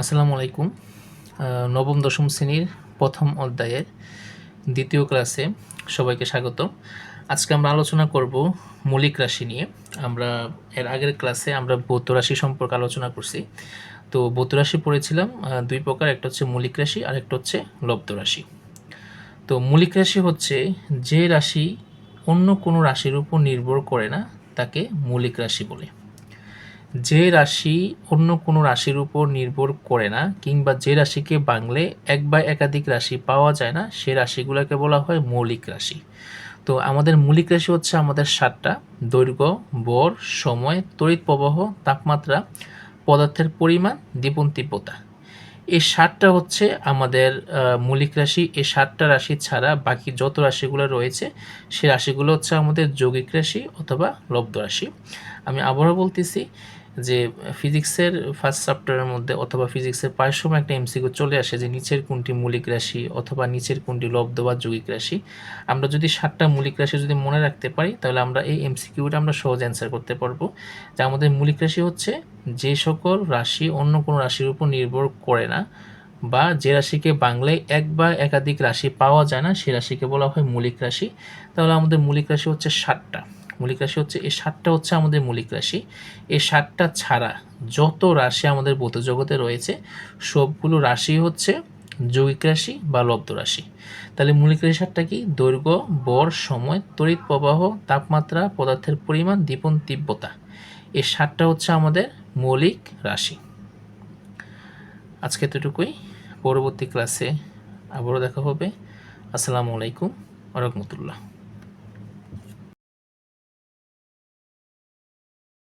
আসসালামু আলাইকুম। নবম, দশম শ্রেণির প্রথম অধ্যায়ের দ্বিতীয় ক্লাসে সবাইকে স্বাগত। আজকে আমরা আলোচনা করব মৌলিক রাশি নিয়ে। আমরা এর আগের ক্লাসে আমরা ভৌত রাশি সম্পর্কে আলোচনা করছি। তো ভৌত রাশি পড়েছিলাম দুই প্রকার, একটা হচ্ছে মৌলিক রাশি আর একটা হচ্ছে লব্ধ রাশি। তো মৌলিক রাশি হচ্ছে যে রাশি অন্য কোনো রাশির উপর নির্ভর করে না, তাকে মৌলিক রাশি বলে। যে রাশি অন্য কোনো রাশির উপর নির্ভর করে না, কিংবা যে রাশিকে বাংলে এক বা একাধিক রাশি পাওয়া যায় না, সে রাশিগুলোকে বলা হয় মৌলিক রাশি। তো আমাদের মৌলিক রাশি হচ্ছে আমাদের সাতটা, দৈর্ঘ্য, বর, সময়, তড়িৎ প্রবাহ, তাপমাত্রা, পদার্থের পরিমাণ দীপন তীব্রতা। এই সাতটা হচ্ছে আমাদের মৌলিক রাশি। এই সাতটা রাশি ছাড়া বাকি যত রাশিগুলো রয়েছে, সে রাশিগুলো হচ্ছে আমাদের যৌগিক রাশি অথবা লব্ধ রাশি। আমি আবারও বলতেছি যে ফিজিক্সের ফার্স্ট চ্যাপ্টারের মধ্যে অথবা ফিজিক্সের প্রায় সময় একটা এমসিকিউ চলে আসে যে নিচের কোনটি মৌলিক রাশি অথবা নিচের কোনটি লব্ধ বা যৌগিক রাশি। আমরা যদি সাতটা মৌলিক রাশি যদি মনে রাখতে পারি, তাহলে আমরা এই এমসিকিউটা আমরা সহজ অ্যান্সার করতে পারব। যে আমাদের মৌলিক রাশি হচ্ছে যে সকল রাশি অন্য কোনো রাশির উপর নির্ভর করে না বা যে রাশিকে বাংলায় এক বা একাধিক রাশি পাওয়া যায় না, সে রাশিকে বলা হয় মৌলিক রাশি। তাহলে আমাদের মৌলিক রাশি হচ্ছে সাতটা। মৌলিক রাশি হচ্ছে, এই সাতটা হচ্ছে আমাদের মৌলিক রাশি। এই সাতটা ছাড়া যত রাশি আমাদের জগতে রয়েছে, সবগুলো রাশি হচ্ছে যৌগিক রাশি বা লব্ধ রাশি। তাহলে মৌলিক রাশি সাতটা কি? দৈর্ঘ্য, বর, সময়, তড়িৎ প্রবাহ, তাপমাত্রা, পদার্থের পরিমাণ দীপন তীব্রতা। এই সাতটা হচ্ছে আমাদের মৌলিক রাশি। আজকে এতটুকুই। পরবর্তী ক্লাসে আবারও দেখা হবে। আসসালামু আলাইকুম রহমতুল্লাহ।